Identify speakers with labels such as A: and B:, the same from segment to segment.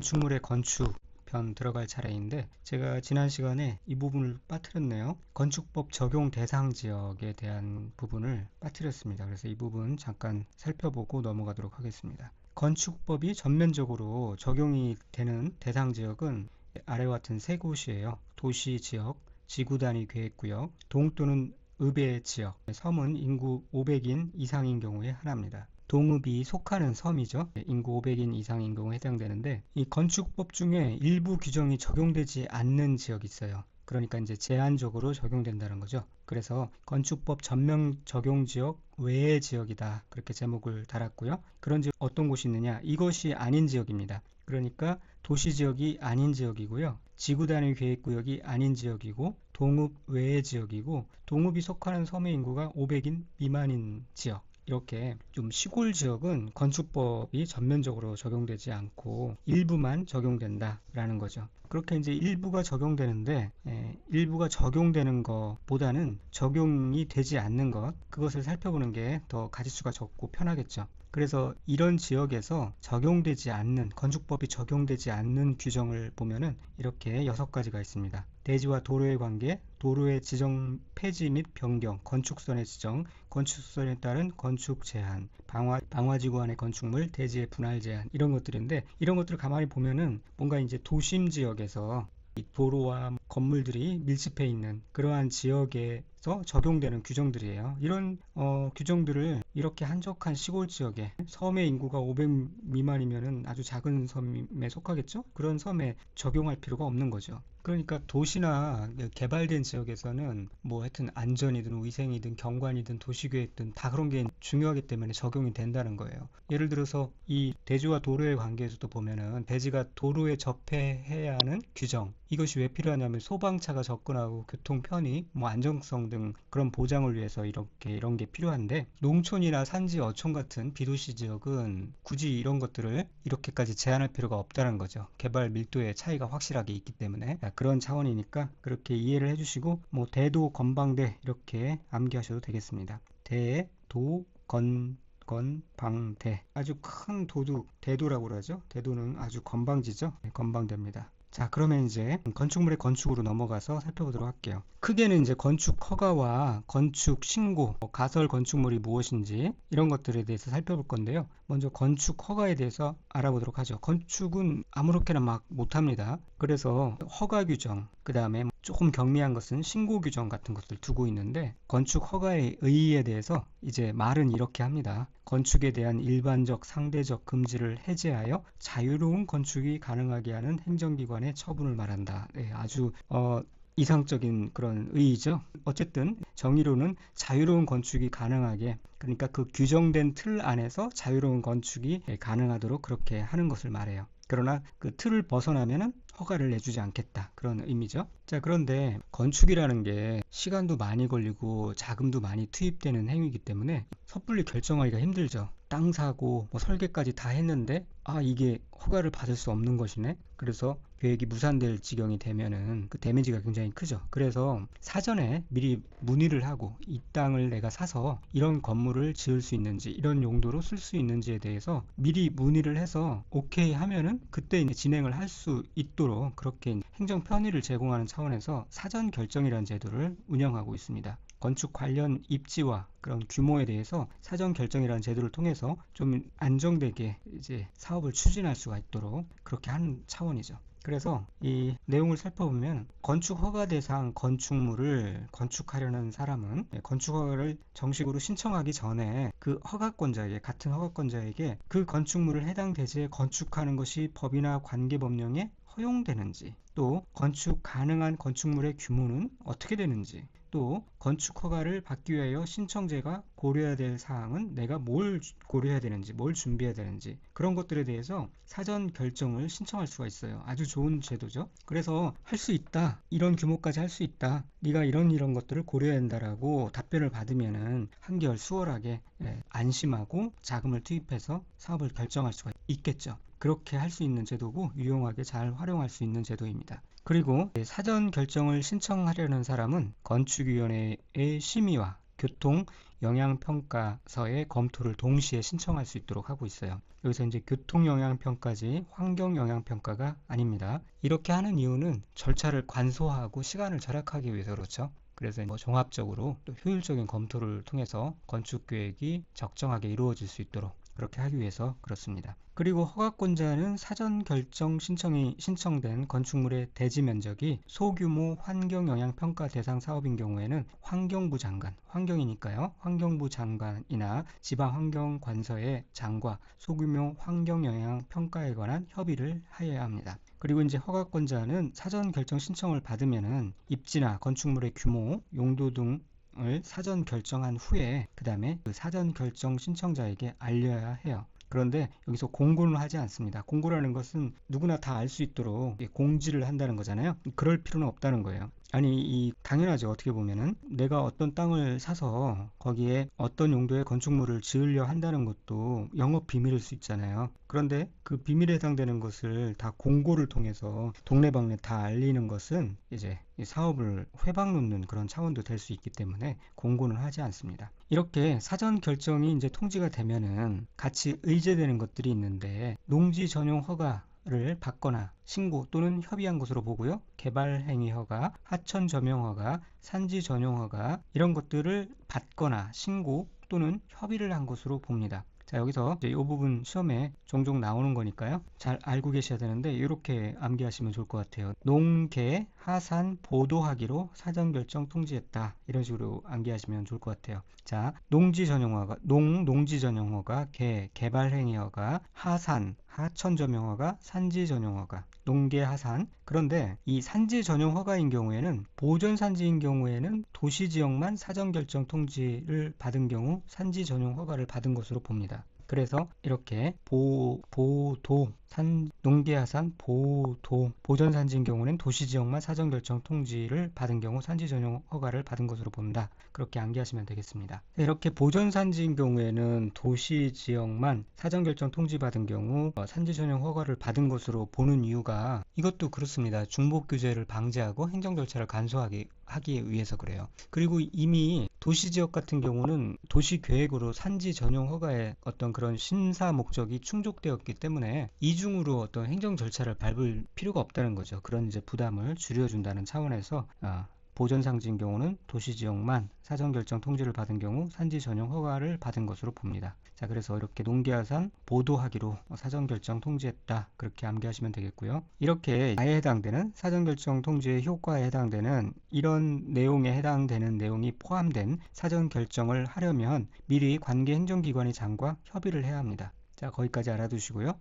A: 건축물의 건축 편 들어갈 차례인데 제가 지난 시간에 이 부분을 빠뜨렸네요. 건축법 적용 대상 지역에 대한 부분을 빠뜨렸습니다. 그래서 이 부분 잠깐 살펴보고 넘어가도록 하겠습니다. 건축법이 전면적으로 적용이 되는 대상 지역은 아래와 같은 세 곳이에요. 도시 지역, 지구 단위 계획구역, 동 또는 읍의 지역, 섬은 인구 500인 이상인 경우에 하나입니다. 동읍이 속하는 섬이죠. 인구 500인 이상인 경우에 해당되는데 이 건축법 중에 일부 규정이 적용되지 않는 지역이 있어요. 그러니까 이제 제한적으로 적용된다는 거죠. 그래서 건축법 전면 적용 지역 외의 지역이다. 그렇게 제목을 달았고요. 그런 지역 어떤 곳이 있느냐? 이것이 아닌 지역입니다. 그러니까 도시 지역이 아닌 지역이고요. 지구 단위 계획 구역이 아닌 지역이고 동읍 외의 지역이고 동읍이 속하는 섬의 인구가 500인 미만인 지역 이렇게 좀 시골 지역은 건축법이 전면적으로 적용되지 않고 일부만 적용된다라는 거죠. 그렇게 이제 일부가 적용되는데 에, 일부가 적용되는 것보다는 적용이 되지 않는 것 그것을 살펴보는 게 더 가지수가 적고 편하겠죠. 그래서 이런 지역에서 적용되지 않는 건축법이 적용되지 않는 규정을 보면은 이렇게 여섯 가지가 있습니다. 대지와 도로의 관계, 도로의 지정 폐지 및 변경, 건축선의 지정, 건축선에 따른 건축 제한, 방화, 방화지구 안의 건축물, 대지의 분할 제한 이런 것들인데 이런 것들을 가만히 보면은 뭔가 이제 도심 지역에서 도로와 건물들이 밀집해 있는 그러한 지역에 서 적용되는 규정들이에요. 이런 어, 규정들을 이렇게 한적한 시골 지역에 섬의 인구가 500 미만이면 아주 작은 섬에 속하겠죠? 그런 섬에 적용할 필요가 없는 거죠. 그러니까 도시나 개발된 지역에서는 뭐 하여튼 안전이든 위생이든 경관이든 도시계획든 다 그런 게 중요하기 때문에 적용이 된다는 거예요. 예를 들어서 이 대지와 도로의 관계에서도 보면은 대지가 도로에 접해야 하는 규정 이것이 왜 필요하냐면 소방차가 접근하고 교통 편의, 뭐 안정성 등 그런 보장을 위해서 이렇게 이런 게 필요한데 농촌이나 산지 어촌 같은 비도시 지역은 굳이 이런 것들을 이렇게까지 제한할 필요가 없다는 거죠. 개발 밀도의 차이가 확실하게 있기 때문에 그런 차원이니까 그렇게 이해를 해주시고 뭐 대도 건방대 이렇게 암기하셔도 되겠습니다. 대, 도, 건, 건, 방, 대 아주 큰 도둑 대도라고 그러죠. 대도는 아주 건방지죠. 네, 건방대입니다. 자 그러면 이제 건축물의 건축으로 넘어가서 살펴보도록 할게요. 크게는 이제 건축 허가와 건축 신고 뭐 가설 건축물이 무엇인지 이런 것들에 대해서 살펴볼 건데요. 먼저 건축 허가에 대해서 알아보도록 하죠. 건축은 아무렇게나 막 못합니다. 그래서 허가 규정 그 다음에 조금 경미한 것은 신고 규정 같은 것들 두고 있는데 건축 허가의 의의에 대해서 이제 말은 이렇게 합니다. 건축에 대한 일반적 상대적 금지를 해제하여 자유로운 건축이 가능하게 하는 행정기관의 처분을 말한다. 네, 아주 어, 이상적인 그런 의의죠. 어쨌든 정의로는 자유로운 건축이 가능하게 그러니까 그 규정된 틀 안에서 자유로운 건축이 가능하도록 그렇게 하는 것을 말해요. 그러나 그 틀을 벗어나면은 허가를 내주지 않겠다 그런 의미죠. 자 그런데 건축이라는 게 시간도 많이 걸리고 자금도 많이 투입되는 행위이기 때문에 섣불리 결정하기가 힘들죠. 땅 사고 뭐 설계까지 다 했는데 아 이게 허가를 받을 수 없는 것이네. 그래서 계획이 무산될 지경이 되면은 그 데미지가 굉장히 크죠. 그래서 사전에 미리 문의를 하고 이 땅을 내가 사서 이런 건물을 지을 수 있는지 이런 용도로 쓸 수 있는지에 대해서 미리 문의를 해서 오케이 하면은 그때 이제 진행을 할 수 있도록 그렇게 행정 편의를 제공하는 차원에서 사전 결정이라는 제도를 운영하고 있습니다. 건축 관련 입지와 그런 규모에 대해서 사전 결정이라는 제도를 통해서 좀 안정되게 이제 사업을 추진할 수가 있도록 그렇게 하는 차원이죠. 그래서 이 내용을 살펴보면 건축 허가 대상 건축물을 건축하려는 사람은 건축 허가를 정식으로 신청하기 전에 그 허가권자에게 같은 허가권자에게 그 건축물을 해당 대지에 건축하는 것이 법이나 관계 법령에 허용되는지 또 건축 가능한 건축물의 규모는 어떻게 되는지 또 건축 허가를 받기 위하여 신청제가 고려해야 될 사항은 내가 뭘 고려해야 되는지 뭘 준비해야 되는지 그런 것들에 대해서 사전 결정을 신청할 수가 있어요. 아주 좋은 제도죠. 그래서 할 수 있다 이런 규모까지 할 수 있다 네가 이런 이런 것들을 고려해야 한다라고 답변을 받으면은 한결 수월하게 예, 안심하고 자금을 투입해서 사업을 결정할 수가 있겠죠. 그렇게 할 수 있는 제도고 유용하게 잘 활용할 수 있는 제도입니다. 그리고 사전 결정을 신청하려는 사람은 건축위원회의 심의와 교통, 영향평가서의 검토를 동시에 신청할 수 있도록 하고 있어요. 여기서 이제 교통 영향평가지 환경 영향평가가 아닙니다. 이렇게 하는 이유는 절차를 간소화하고 시간을 절약하기 위해서 그렇죠. 그래서 뭐 종합적으로 또 효율적인 검토를 통해서 건축 계획이 적정하게 이루어질 수 있도록 그렇게 하기 위해서 그렇습니다. 그리고 허가권자는 사전 결정 신청이 신청된 건축물의 대지 면적이 소규모 환경 영향 평가 대상 사업인 경우에는 환경부 장관, 환경이니까요. 환경부 장관이나 지방 환경 관서의 장과 소규모 환경 영향 평가에 관한 협의를 하여야 합니다. 그리고 이제 허가권자는 사전 결정 신청을 받으면은 입지나 건축물의 규모, 용도 등 을 사전 결정한 후에 그 다음에 그 사전 결정 신청자에게 알려야 해요. 그런데 여기서 공고는 하지 않습니다. 공고라는 것은 누구나 다 알 수 있도록 공지를 한다는 거잖아요. 그럴 필요는 없다는 거예요. 아니 이 당연하죠. 어떻게 보면은 내가 어떤 땅을 사서 거기에 어떤 용도의 건축물을 지으려 한다는 것도 영업 비밀일 수 있잖아요. 그런데 그 비밀에 해당되는 것을 다 공고를 통해서 동네방네 다 알리는 것은 이제 사업을 회방 놓는 그런 차원도 될 수 있기 때문에 공고는 하지 않습니다. 이렇게 사전 결정이 이제 통지가 되면은 같이 의제되는 것들이 있는데 농지 전용 허가 를 받거나 신고 또는 협의한 것으로 보고요. 개발 행위 허가, 하천 점용 허가, 산지 전용 허가 이런 것들을 받거나 신고 또는 협의를 한 것으로 봅니다. 자 여기서 이제 이 부분 시험에 종종 나오는 거니까요 잘 알고 계셔야 되는데 이렇게 암기하시면 좋을 것 같아요 농계 하산 보도하기로 사전 결정 통지했다 이런 식으로 암기하시면 좋을 것 같아요 자 농지 전용화가 농 농지 전용화가 개 개발 행위화가 하산 하천 전용화가 산지 전용화가 농계 하산 그런데 이 산지 전용 허가인 경우에는 보존 산지인 경우에는 도시 지역만 사전 결정 통지를 받은 경우 산지 전용 허가를 받은 것으로 봅니다. 그래서 이렇게 보, 보도, 산, 농계하산, 보도, 보전산지인 경우는 도시지역만 사전결정 통지를 받은 경우 산지 전용 허가를 받은 것으로 본다. 그렇게 암기하시면 되겠습니다. 이렇게 보전산지인 경우에는 도시지역만 사전결정 통지 받은 경우 어, 산지 전용 허가를 받은 것으로 보는 이유가 이것도 그렇습니다. 중복 규제를 방지하고 행정 절차를 간소하게 하기 위해서 그래요. 그리고 이미 도시 지역 같은 경우는 도시 계획으로 산지 전용 허가의 어떤 그런 심사 목적이 충족되었기 때문에 이 중으로 어떤 행정 절차를 밟을 필요가 없다는 거죠. 그런 이제 부담을 줄여준다는 차원에서 아, 보전상지인 경우는 도시지역만 사전결정 통지를 받은 경우 산지 전용 허가를 받은 것으로 봅니다. 자 그래서 이렇게 농계화산 보도하기로 사전결정 통지했다 그렇게 암기하시면 되겠고요. 이렇게 나에 해당되는 사전결정 통지의 효과에 해당되는 이런 내용에 해당되는 내용이 포함된 사전결정을 하려면 미리 관계 행정기관의 장과 협의를 해야 합니다. 자 거기까지 알아두시고요.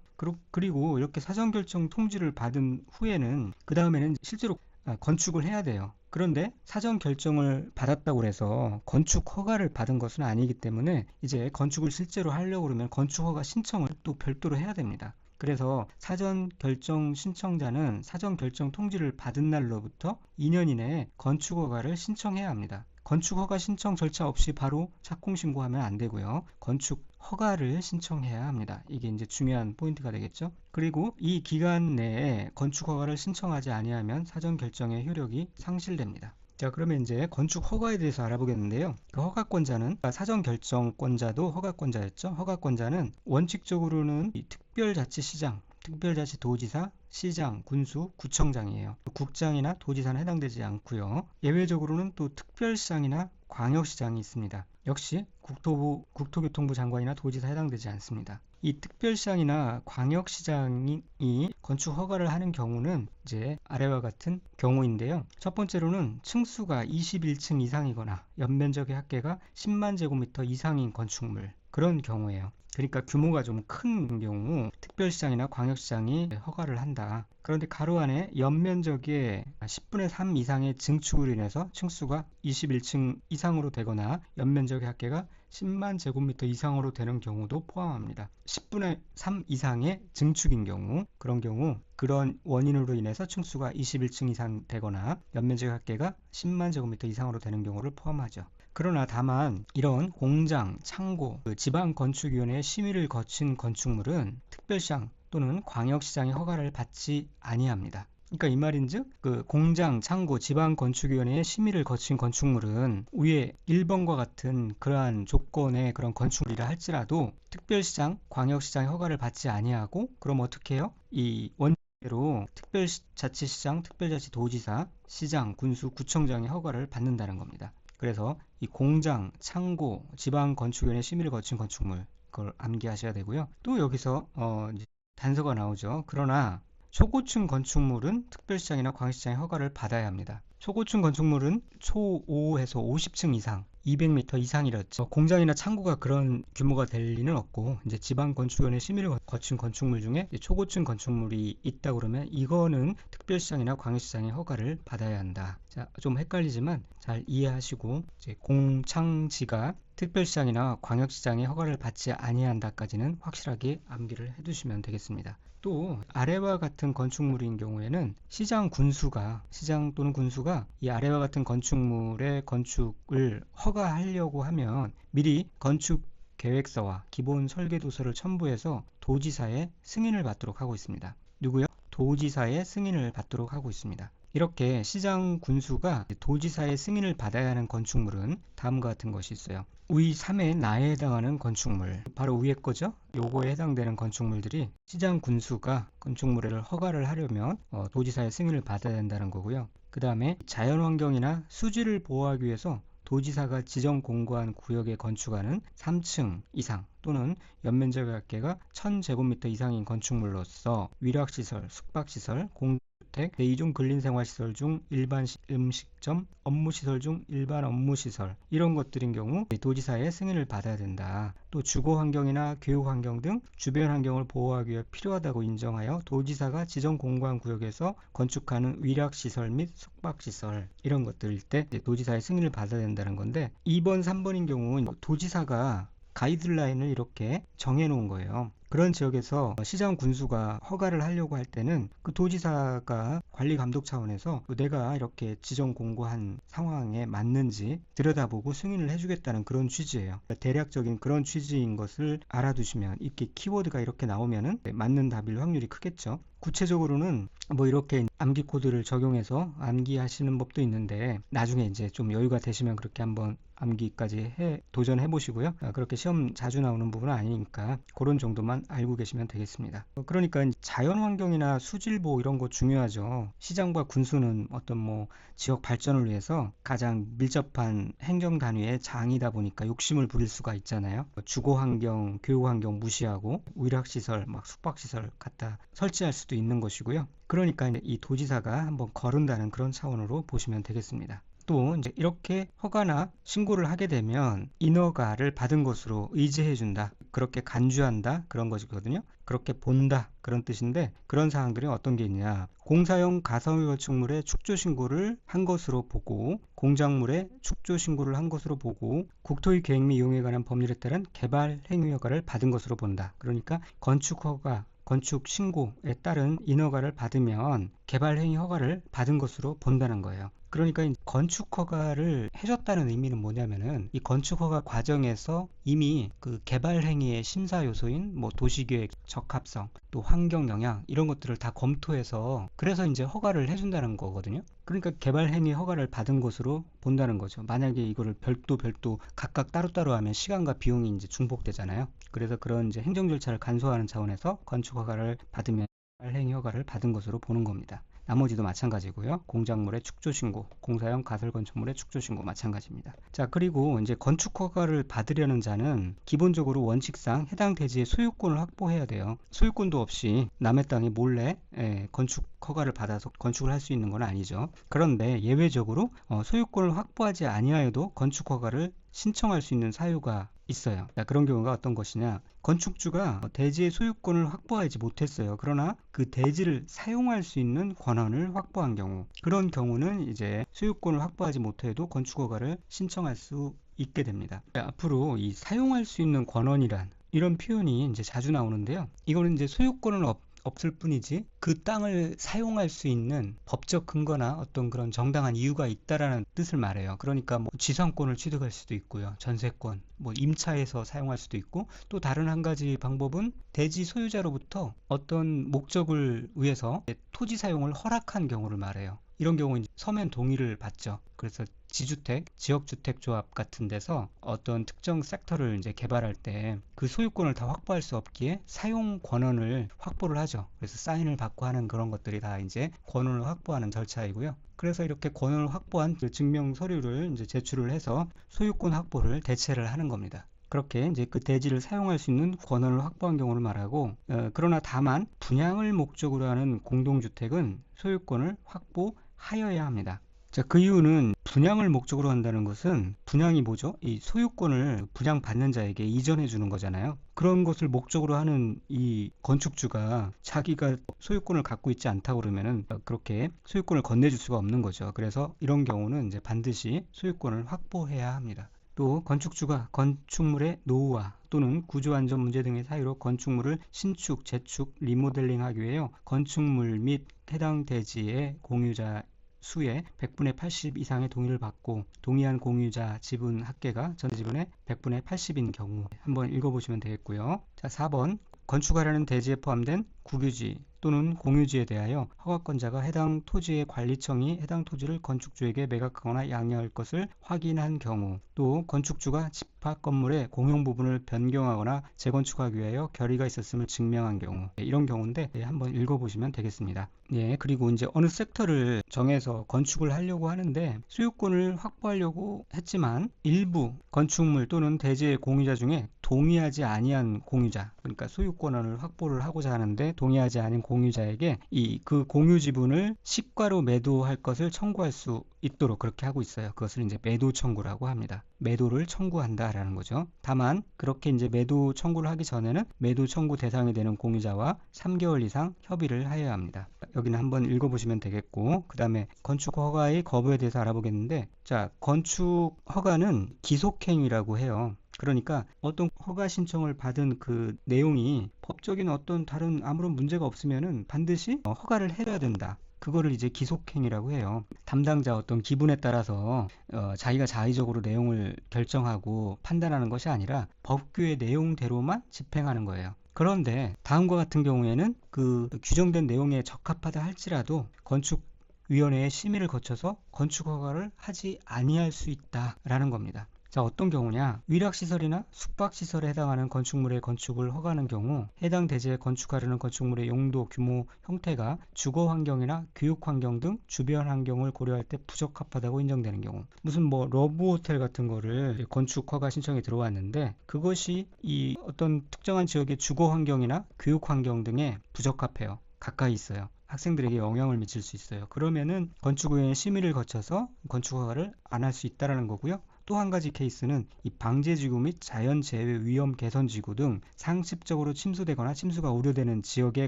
A: 그리고 이렇게 사전결정 통지를 받은 후에는 그 다음에는 실제로 아, 건축을 해야 돼요. 그런데 사전 결정을 받았다고 해서 건축 허가를 받은 것은 아니기 때문에 이제 건축을 실제로 하려고 그러면 건축 허가 신청을 또 별도로 해야 됩니다. 그래서 사전 결정 신청자는 사전 결정 통지를 받은 날로부터 2년 이내에 건축 허가를 신청해야 합니다. 건축 허가 신청 절차 없이 바로 착공 신고하면 안 되고요. 건축 허가를 신청해야 합니다. 이게 이제 중요한 포인트가 되겠죠. 그리고 이 기간 내에 건축 허가를 신청하지 아니하면 사전 결정의 효력이 상실됩니다. 자 그러면 이제 건축 허가에 대해서 알아보겠는데요 그 허가권자는 사전 결정권자도 허가권자였죠 허가권자는 원칙적으로는 특별자치시장 특별자치도지사, 시장, 군수, 구청장이에요. 국장이나 도지사는 해당되지 않고요. 예외적으로는 또 특별시장이나 광역시장이 있습니다. 역시 국토부, 국토교통부 장관이나 도지사 해당되지 않습니다. 이 특별시장이나 광역시장이 건축 허가를 하는 경우는 이제 아래와 같은 경우인데요. 첫 번째로는 층수가 21층 이상이거나 연면적의 합계가 10만 제곱미터 이상인 건축물 그런 경우에요. 그러니까 규모가 좀 큰 경우 특별시장이나 광역시장이 허가를 한다. 그런데 가로 안에 연면적의 10분의 3 이상의 증축으로 인해서 층수가 21층 이상으로 되거나 연면적의 합계가 10만 제곱미터 이상으로 되는 경우도 포함합니다. 10분의 3 이상의 증축인 경우 그런 경우 그런 원인으로 인해서 층수가 21층 이상 되거나 연면적 합계가 10만 제곱미터 이상으로 되는 경우를 포함하죠. 그러나 다만 이런 공장, 창고, 그 지방건축위원회의 심의를 거친 건축물은 특별시장 또는 광역시장의 허가를 받지 아니합니다. 그러니까 이 말인즉 그 공장, 창고, 지방 건축위원회의 심의를 거친 건축물은 위에 1번과 같은 그러한 조건의 그런 건축물이라 할지라도 특별시장, 광역시장 허가를 받지 아니하고 그럼 어떻게 해요? 이 원칙대로 특별자치시장, 특별자치도지사, 시장, 군수, 구청장의 허가를 받는다는 겁니다. 그래서 이 공장, 창고, 지방 건축위원회 심의를 거친 건축물 그걸 암기하셔야 되고요. 또 여기서 어, 단서가 나오죠. 그러나 초고층 건축물은 특별시장이나 광시장의 허가를 받아야 합니다. 초고층 건축물은 초 5에서 50층 이상, 200m 이상이랬죠. 공장이나 창고가 그런 규모가 될 리는 없고 이제 지방 건축위원회 심의를 거친 건축물 중에 초고층 건축물이 있다 그러면 이거는 특별시장이나 광역시장의 허가를 받아야 한다. 자, 좀 헷갈리지만 잘 이해하시고 이제 공창지가 특별시장이나 광역시장의 허가를 받지 아니한다까지는 확실하게 암기를 해두시면 되겠습니다. 또 아래와 같은 건축물인 경우에는 시장 군수가 시장 또는 군수가 이 아래와 같은 건축물의 건축을 허가하려고 하면 미리 건축 계획서와 기본 설계 도서를 첨부해서 도지사의 승인을 받도록 하고 있습니다. 누구요? 도지사의 승인을 받도록 하고 있습니다. 이렇게 시장 군수가 도지사의 승인을 받아야 하는 건축물은 다음과 같은 것이 있어요. 위 3의 나에 해당하는 건축물 바로 위에 거죠 요거에 해당되는 건축물들이 시장 군수가 건축물을 허가를 하려면 어, 도지사의 승인을 받아야 된다는 거고요 그 다음에 자연환경이나 수지를 보호하기 위해서 도지사가 지정 공고한 구역에 건축하는 3층 이상 또는 연면적 합계가 1000제곱미터 이상인 건축물로서 위락시설, 숙박시설, 공 주택, 제2종 근린생활시설 중 일반 음식점, 업무시설 중 일반 업무시설 이런 것들인 경우 도지사의 승인을 받아야 된다. 또 주거 환경이나 교육 환경 등 주변 환경을 보호하기 위해 필요하다고 인정하여 도지사가 지정 공간 구역에서 건축하는 위락 시설 및 숙박 시설 이런 것들일 때 도지사의 승인을 받아야 된다는 건데 2번, 3번인 경우 도지사가 가이드라인을 이렇게 정해 놓은 거예요. 그런 지역에서 시장 군수가 허가를 하려고 할 때는 그 도지사가 관리 감독 차원에서 내가 이렇게 지정 공고한 상황에 맞는지 들여다보고 승인을 해주겠다는 그런 취지예요. 대략적인 그런 취지인 것을 알아두시면 이렇게 키워드가 이렇게 나오면은 맞는 답일 확률이 크겠죠. 구체적으로는 뭐 이렇게 암기 코드를 적용해서 암기하시는 법도 있는데 나중에 이제 좀 여유가 되시면 그렇게 한번 암기까지 해 도전해 보시고요. 아, 그렇게 시험 자주 나오는 부분은 아니니까 그런 정도만 알고 계시면 되겠습니다. 어, 그러니까 자연 환경이나 수질보 이런 거 중요하죠. 시장과 군수는 어떤 뭐 지역 발전을 위해서 가장 밀접한 행정 단위의 장이다 보니까 욕심을 부릴 수가 있잖아요. 뭐 주거 환경, 교육 환경 무시하고 의학 시설, 막 숙박 시설 갖다 설치할 수도 있는 것이고요. 그러니까 이 도지사가 한번 거른다는 그런 차원으로 보시면 되겠습니다. 또 이제 이렇게 허가나 신고를 하게 되면 인허가를 받은 것으로 의지해 준다. 그렇게 간주한다. 그런 것이거든요. 그렇게 본다. 그런 뜻인데 그런 사항들이 어떤 게 있냐. 공사용 가성비 건축물의 축조 신고를 한 것으로 보고 공작물의 축조 신고를 한 것으로 보고 국토의 계획 및 이용에 관한 법률에 따른 개발 행위 허가를 받은 것으로 본다. 그러니까 건축 허가 건축 신고에 따른 인허가를 받으면 개발 행위 허가를 받은 것으로 본다는 거예요. 그러니까 건축 허가를 해줬다는 의미는 뭐냐면은 이 건축 허가 과정에서 이미 그 개발 행위의 심사 요소인 뭐 도시계획 적합성 또 환경 영향 이런 것들을 다 검토해서 그래서 이제 허가를 해준다는 거거든요. 그러니까 개발 행위 허가를 받은 것으로 본다는 거죠. 만약에 이거를 별도 별도 각각 따로따로 하면 시간과 비용이 이제 중복되잖아요. 그래서 그런 이제 행정 절차를 간소화하는 차원에서 건축 허가를 받으면 개발 행위 허가를 받은 것으로 보는 겁니다. 나머지도 마찬가지고요. 공작물의 축조 신고, 공사용 가설 건축물의 축조 신고 마찬가지입니다. 자, 그리고 이제 건축 허가를 받으려는 자는 기본적으로 원칙상 해당 대지의 소유권을 확보해야 돼요. 소유권도 없이 남의 땅에 몰래 예, 건축 허가를 받아서 건축을 할 수 있는 건 아니죠. 그런데 예외적으로 어, 소유권을 확보하지 아니하여도 건축 허가를 신청할 수 있는 사유가 있어요. 그런 경우가 어떤 것이냐. 건축주가 대지의 소유권을 확보하지 못했어요. 그러나 그 대지를 사용할 수 있는 권한을 확보한 경우. 그런 경우는 이제 소유권을 확보하지 못해도 건축허가를 신청할 수 있게 됩니다. 앞으로 이 사용할 수 있는 권한이란 이런 표현이 이제 자주 나오는데요. 이거는 이제 소유권을 없, 없을 뿐이지 그 땅을 사용할 수 있는 법적 근거나 어떤 그런 정당한 이유가 있다라는 뜻을 말해요. 그러니까 뭐 지상권을 취득할 수도 있고요. 전세권, 뭐 임차해서 사용할 수도 있고 또 다른 한 가지 방법은 대지 소유자로부터 어떤 목적을 위해서 토지 사용을 허락한 경우를 말해요. 이런 경우는 서면 동의를 받죠. 그래서 지주택, 지역주택조합 같은 데서 어떤 특정 섹터를 이제 개발할 때 그 소유권을 다 확보할 수 없기에 사용 권한을 확보를 하죠. 그래서 사인을 받고 하는 그런 것들이 다 이제 권한을 확보하는 절차이고요. 그래서 이렇게 권한을 확보한 그 증명 서류를 이제 제출을 해서 소유권 확보를 대체를 하는 겁니다. 그렇게 이제 그 대지를 사용할 수 있는 권한을 확보한 경우를 말하고 어, 그러나 다만 분양을 목적으로 하는 공동주택은 소유권을 확보하여야 합니다. 자, 그 이유는 분양을 목적으로 한다는 것은 분양이 뭐죠? 이 소유권을 분양받는 자에게 이전해 주는 거잖아요. 그런 것을 목적으로 하는 이 건축주가 자기가 소유권을 갖고 있지 않다고 그러면은 그렇게 소유권을 건네줄 수가 없는 거죠. 그래서 이런 경우는 이제 반드시 소유권을 확보해야 합니다. 또 건축주가 건축물의 노후화 또는 구조 안전 문제 등의 사유로 건축물을 신축, 재축, 리모델링하기 위하여 건축물 및 해당 대지의 공유자 수의 100분의 80 이상의 동의를 받고 동의한 공유자 지분 합계가 전 지분의 100분의 80인 경우 한번 읽어보시면 되겠고요. 자, 4번 건축하려는 대지에 포함된 국유지 또는 공유지에 대하여 허가권자가 해당 토지의 관리청이 해당 토지를 건축주에게 매각하거나 양해할 것을 확인한 경우 또 건축주가 집합 건물의 공용 부분을 변경하거나 재건축하기 위하여 결의가 있었음을 증명한 경우 네, 이런 경우인데 네, 한번 읽어보시면 되겠습니다. 예, 그리고 이제 어느 섹터를 정해서 건축을 하려고 하는데 수요권을 확보하려고 했지만 일부 건축물 또는 대지의 공유자 중에 동의하지 아니한 공유자 그러니까 소유권을 확보를 하고자 하는데 동의하지 않은 공유자에게 이 그 공유 지분을 시가로 매도할 것을 청구할 수 있도록 그렇게 하고 있어요. 그것을 이제 매도 청구라고 합니다. 매도를 청구한다라는 거죠. 다만 그렇게 이제 매도 청구를 하기 전에는 매도 청구 대상이 되는 공유자와 3개월 이상 협의를 하여야 합니다. 여기는 한번 읽어보시면 되겠고 그 다음에 건축 허가의 거부에 대해서 알아보겠는데 자 건축 허가는 기속행위라고 해요. 그러니까 어떤 허가 신청을 받은 그 내용이 법적인 어떤 다른 아무런 문제가 없으면은 반드시 어, 허가를 해야 된다. 그거를 이제 기속행위라고 해요. 담당자 어떤 기분에 따라서 어, 자기가 자의적으로 내용을 결정하고 판단하는 것이 아니라 법규의 내용대로만 집행하는 거예요. 그런데 다음과 같은 경우에는 그 규정된 내용에 적합하다 할지라도 건축 위원회의 심의를 거쳐서 건축 허가를 하지 아니할 수 있다라는 겁니다. 자, 어떤 경우냐? 위락시설이나 숙박시설에 해당하는 건축물의 건축을 허가하는 경우 해당 대지에 건축하려는 건축물의 용도, 규모, 형태가 주거 환경이나 교육 환경 등 주변 환경을 고려할 때 부적합하다고 인정되는 경우 무슨 뭐 러브 호텔 같은 거를 건축 허가 신청이 들어왔는데 그것이 이 어떤 특정한 지역의 주거 환경이나 교육 환경 등에 부적합해요. 가까이 있어요. 학생들에게 영향을 미칠 수 있어요. 그러면은 건축의회 심의를 거쳐서 건축 허가를 안 할 수 있다라는 거고요. 또 한 가지 케이스는 이 방제지구 및 자연재해 위험 개선지구 등 상습적으로 침수되거나 침수가 우려되는 지역에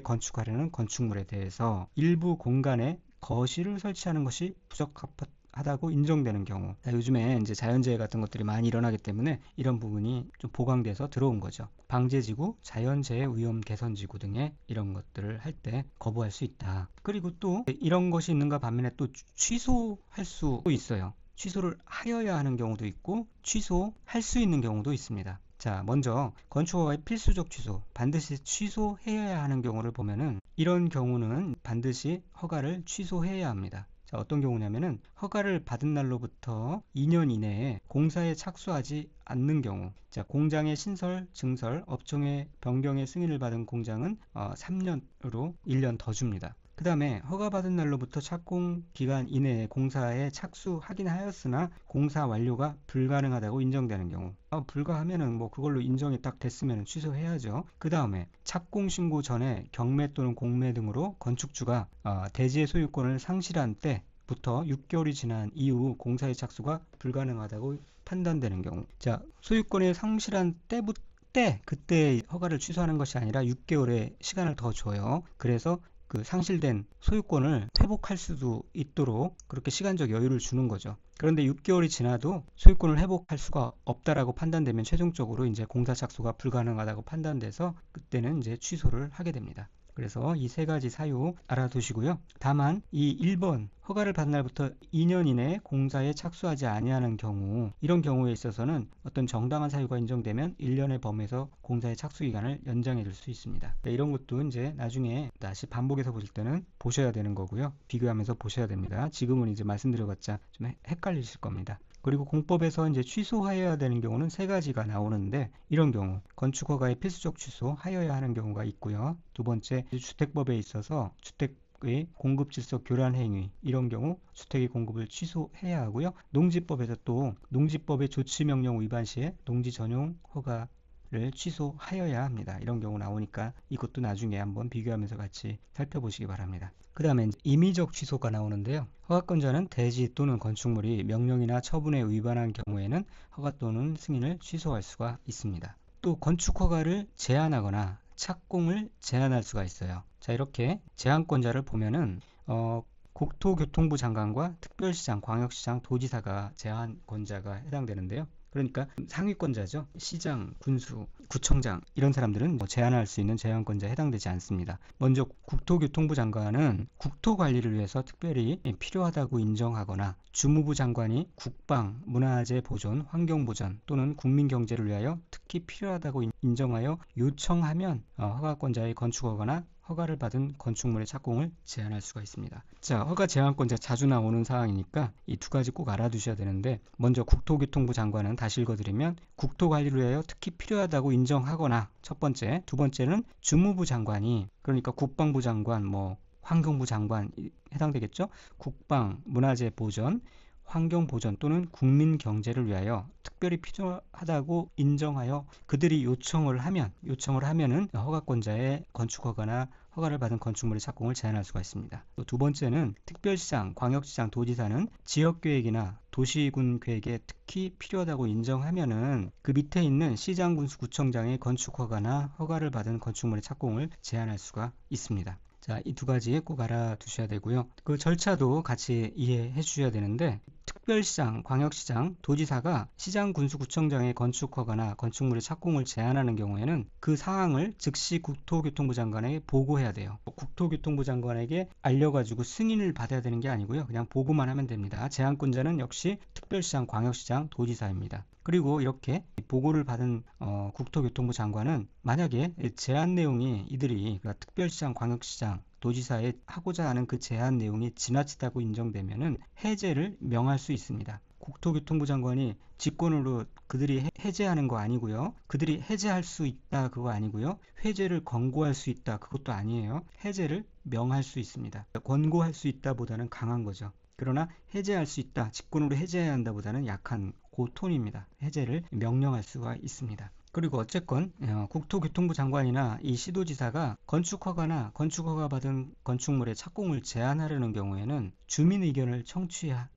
A: 건축하려는 건축물에 대해서 일부 공간에 거실을 설치하는 것이 부적합하다고 인정되는 경우. 자, 요즘에 이제 자연재해 같은 것들이 많이 일어나기 때문에 이런 부분이 좀 보강돼서 들어온 거죠. 방제지구, 자연재해 위험 개선지구 등의 이런 것들을 할 때 거부할 수 있다. 그리고 또 이런 것이 있는가 반면에 또 취소할 수 있어요 취소를 하여야 하는 경우도 있고 취소할 수 있는 경우도 있습니다. 자, 먼저 건축허가의 필수적 취소, 반드시 취소해야 하는 경우를 보면은 이런 경우는 반드시 허가를 취소해야 합니다. 자, 어떤 경우냐면은 허가를 받은 날로부터 2년 이내에 공사에 착수하지 않는 경우 자, 공장의 신설, 증설, 업종의 변경의 승인을 받은 공장은 어, 3년으로 1년 더 줍니다. 그 다음에 허가받은 날로부터 착공 기간 이내에 공사에 착수하긴 하였으나 공사 완료가 불가능하다고 인정되는 경우 어, 불가하면은 뭐 그걸로 인정이 딱 됐으면 취소해야죠. 그 다음에 착공 신고 전에 경매 또는 공매 등으로 건축주가 어, 대지의 소유권을 상실한 때 부터 6개월이 지난 이후 공사의 착수가 불가능하다고 판단되는 경우 자 소유권의 상실한 때부터 때 그때 허가를 취소하는 것이 아니라 6개월의 시간을 더 줘요. 그래서 그 상실된 소유권을 회복할 수도 있도록 그렇게 시간적 여유를 주는 거죠. 그런데 6개월이 지나도 소유권을 회복할 수가 없다라고 판단되면 최종적으로 이제 공사 착수가 불가능하다고 판단돼서 그때는 이제 취소를 하게 됩니다. 그래서 이 세 가지 사유 알아두시고요. 다만 이 1번 허가를 받은 날부터 2년 이내에 공사에 착수하지 아니하는 경우 이런 경우에 있어서는 어떤 정당한 사유가 인정되면 1년의 범위에서 공사의 착수 기간을 연장해 줄 수 있습니다. 네, 이런 것도 이제 나중에 다시 반복해서 보실 때는 보셔야 되는 거고요. 비교하면서 보셔야 됩니다. 지금은 이제 말씀드려봤자 좀 헷갈리실 겁니다. 그리고 공법에서 이제 취소하여야 되는 경우는 세 가지가 나오는데 이런 경우 건축 허가의 필수적 취소하여야 하는 경우가 있고요. 두 번째 주택법에 있어서 주택 의 공급 질서 교란 행위 이런 경우 주택의 공급을 취소해야 하고요. 농지법에서 또 농지법의 조치 명령 위반 시에 농지 전용 허가 를 취소하여야 합니다. 이런 경우 나오니까 이것도 나중에 한번 비교하면서 같이 살펴보시기 바랍니다. 그 다음에 임의적 취소가 나오는데요. 허가권자는 대지 또는 건축물이 명령이나 처분에 위반한 경우에는 허가 또는 승인을 취소할 수가 있습니다. 또 건축허가를 제한하거나 착공을 제한할 수가 있어요. 자 이렇게 제한권자를 보면은 어, 국토교통부 장관과 특별시장, 광역시장, 도지사가 제한권자가 해당되는데요. 그러니까 상위권자죠. 시장, 군수, 구청장 이런 사람들은 뭐 제한할 수 있는 제한권자에 해당되지 않습니다. 먼저 국토교통부 장관은 국토 관리를 위해서 특별히 필요하다고 인정하거나 주무부 장관이 국방, 문화재 보존, 환경 보전 또는 국민 경제를 위하여 특히 필요하다고 인정하여 요청하면 어, 허가권자의 건축허가나 허가를 받은 건축물의 착공을 제한할 수가 있습니다. 자, 허가 제한권자 자주 나오는 사항이니까 이 두 가지 꼭 알아두셔야 되는데 먼저 국토교통부 장관은 다시 읽어드리면 국토관리를 위하여 특히 필요하다고 인정하거나 첫 번째, 두 번째는 주무부 장관이 그러니까 국방부 장관, 뭐 환경부 장관 해당되겠죠? 국방, 문화재 보전, 환경 보전 또는 국민 경제를 위하여 특별히 필요하다고 인정하여 그들이 요청을 하면 요청을 하면은 허가권자의 건축 허가나 허가를 받은 건축물의 착공을 제한할 수가 있습니다. 또 두 번째는 특별시장, 광역시장, 도지사는 지역계획이나 도시군 계획에 특히 필요하다고 인정하면은 그 밑에 있는 시장, 군수, 구청장의 건축 허가나 허가를 받은 건축물의 착공을 제한할 수가 있습니다. 자, 이 두 가지 꼭 알아두셔야 되고요. 그 절차도 같이 이해해 주셔야 되는데 특별시장, 광역시장, 도지사가 시장, 군수, 구청장의 건축허가나 건축물의 착공을 제한하는 경우에는 그 사항을 즉시 국토교통부 장관에게 보고해야 돼요. 국토교통부 장관에게 알려가지고 승인을 받아야 되는 게 아니고요. 그냥 보고만 하면 됩니다. 제한권자는 역시 특별시장, 광역시장, 도지사입니다. 그리고 이렇게 보고를 받은 어, 국토교통부 장관은 만약에 제한 내용이 이들이 그러니까 특별시장, 광역시장, 도지사에 하고자 하는 그 제한 내용이 지나치다고 인정되면은 해제를 명할 수 있습니다. 국토교통부 장관이 직권으로 그들이 해제하는 거 아니고요. 그들이 해제할 수 있다 그거 아니고요. 해제를 권고할 수 있다 그것도 아니에요. 해제를 명할 수 있습니다. 권고할 수 있다보다는 강한 거죠. 그러나 해제할 수 있다, 직권으로 해제해야 한다보다는 약한 고톤입니다. 해제를 명령할 수가 있습니다. 그리고 어쨌건 어, 국토교통부 장관이나 이 시도지사가 건축허가나 건축허가 받은 건축물의 착공을 제한하려는 경우에는 주민 의견을 청취한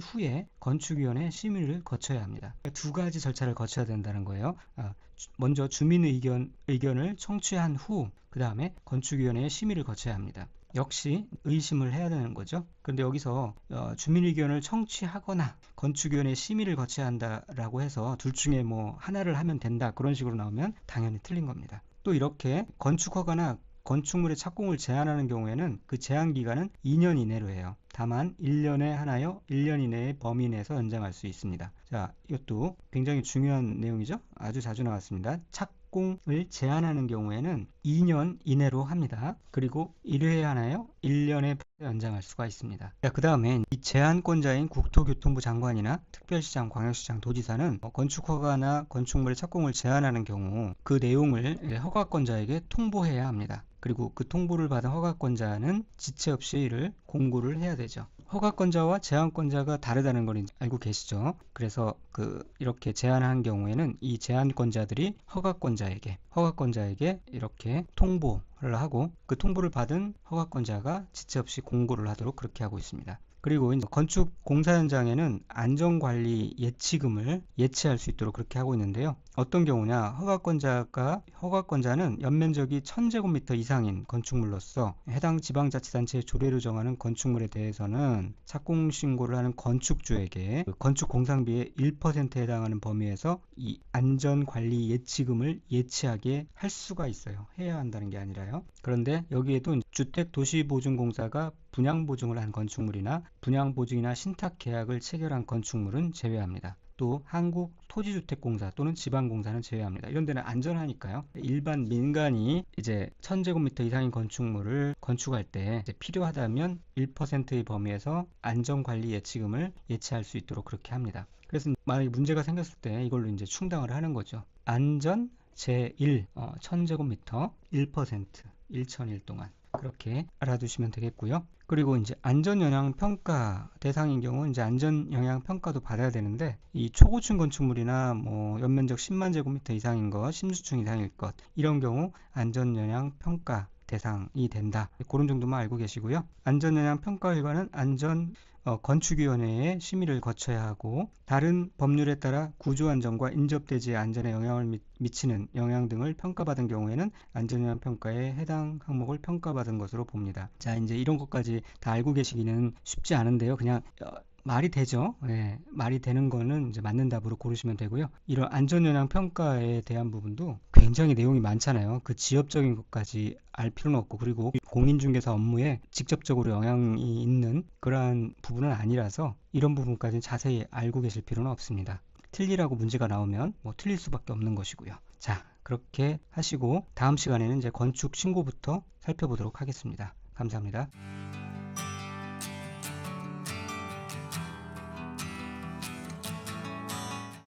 A: 후에 건축위원회 심의를 거쳐야 합니다. 두 가지 절차를 거쳐야 된다는 거예요. 아, 먼저 주민 의견 의견을 청취한 후, 그 다음에 건축위원회의 심의를 거쳐야 합니다. 역시 의심을 해야 되는 거죠. 그런데 여기서 어, 주민 의견을 청취하거나 건축위원회 심의를 거쳐야 한다라고 해서 둘 중에 뭐 하나를 하면 된다 그런 식으로 나오면 당연히 틀린 겁니다. 또 이렇게 건축허가나 건축물의 착공을 제한하는 경우에는 그 제한 기간은 2년 이내로 해요. 다만 1년에 하나여 1년 이내의 범위 내에서 연장할 수 있습니다. 자, 이것도 굉장히 중요한 내용이죠. 아주 자주 나왔습니다. 착 착공을 제한하는 경우에는 2년 이내로 합니다. 그리고 1회에 하나요? 1년에 연장할 수가 있습니다. 그 다음에 이 제한권자인 국토교통부 장관이나 특별시장, 광역시장, 도지사는 뭐 건축허가나 건축물의 착공을 제한하는 경우 그 내용을 허가권자에게 통보해야 합니다. 그리고 그 통보를 받은 허가권자는 지체 없이 이를 공고를 해야 되죠. 허가권자와 제한권자가 다르다는 걸 알고 계시죠? 그래서 그 이렇게 제한한 경우에는 이 제한권자들이 허가권자에게 허가권자에게 이렇게 통보를 하고 그 통보를 받은 허가권자가 지체 없이 공고를 하도록 그렇게 하고 있습니다. 그리고 이제 건축 공사 현장에는 안전관리 예치금을 예치할 수 있도록 그렇게 하고 있는데요. 어떤 경우냐 허가권자가 허가권자는 연면적이 1000제곱미터 이상인 건축물로서 해당 지방자치단체의 조례로 정하는 건축물에 대해서는 착공 신고를 하는 건축주에게 그 건축 공상비의 1%에 해당하는 범위에서 이 안전관리 예치금을 예치하게 할 수가 있어요. 해야 한다는 게 아니라요. 그런데 여기에도 주택도시보증공사가 분양 보증을 한 건축물이나 분양 보증이나 신탁 계약을 체결한 건축물은 제외합니다. 또 한국 토지주택공사 또는 지방공사는 제외합니다. 이런 데는 안전하니까요. 일반 민간이 이제 1000제곱미터 이상인 건축물을 건축할 때 필요하다면 1%의 범위에서 안전관리 예치금을 예치할 수 있도록 그렇게 합니다. 그래서 만약에 문제가 생겼을 때 이걸로 이제 충당을 하는 거죠. 안전 제1 어, 1000제곱미터 1% 1001 동안 그렇게 알아두시면 되겠고요. 그리고 이제 안전 영향 평가 대상인 경우 이제 안전 영향 평가도 받아야 되는데 이 초고층 건축물이나 뭐 연면적 10만 제곱미터 이상인 것, 10주층 이상일 것 이런 경우 안전 영향 평가 대상이 된다. 그런 정도만 알고 계시고요. 안전 영향 평가 결과는 안전 어, 건축위원회의 심의를 거쳐야 하고 다른 법률에 따라 구조 안전과 인접대지의 안전에 영향을 미, 미치는 영향 등을 평가받은 경우에는 안전영향 평가에 해당 항목을 평가받은 것으로 봅니다. 자, 이제 이런 것까지 다 알고 계시기는 쉽지 않은데요. 그냥 어, 말이 되죠. 네, 말이 되는 거는 이제 맞는 답으로 고르시면 되고요. 이런 안전영향 평가에 대한 부분도 굉장히 내용이 많잖아요. 그 지엽적인 것까지 알 필요는 없고 그리고 공인중개사 업무에 직접적으로 영향이 있는 그러한 부분은 아니라서 이런 부분까지는 자세히 알고 계실 필요는 없습니다. 틀리라고 문제가 나오면 뭐 틀릴 수밖에 없는 것이고요. 자, 그렇게 하시고 다음 시간에는 이제 건축 신고부터 살펴보도록 하겠습니다. 감사합니다.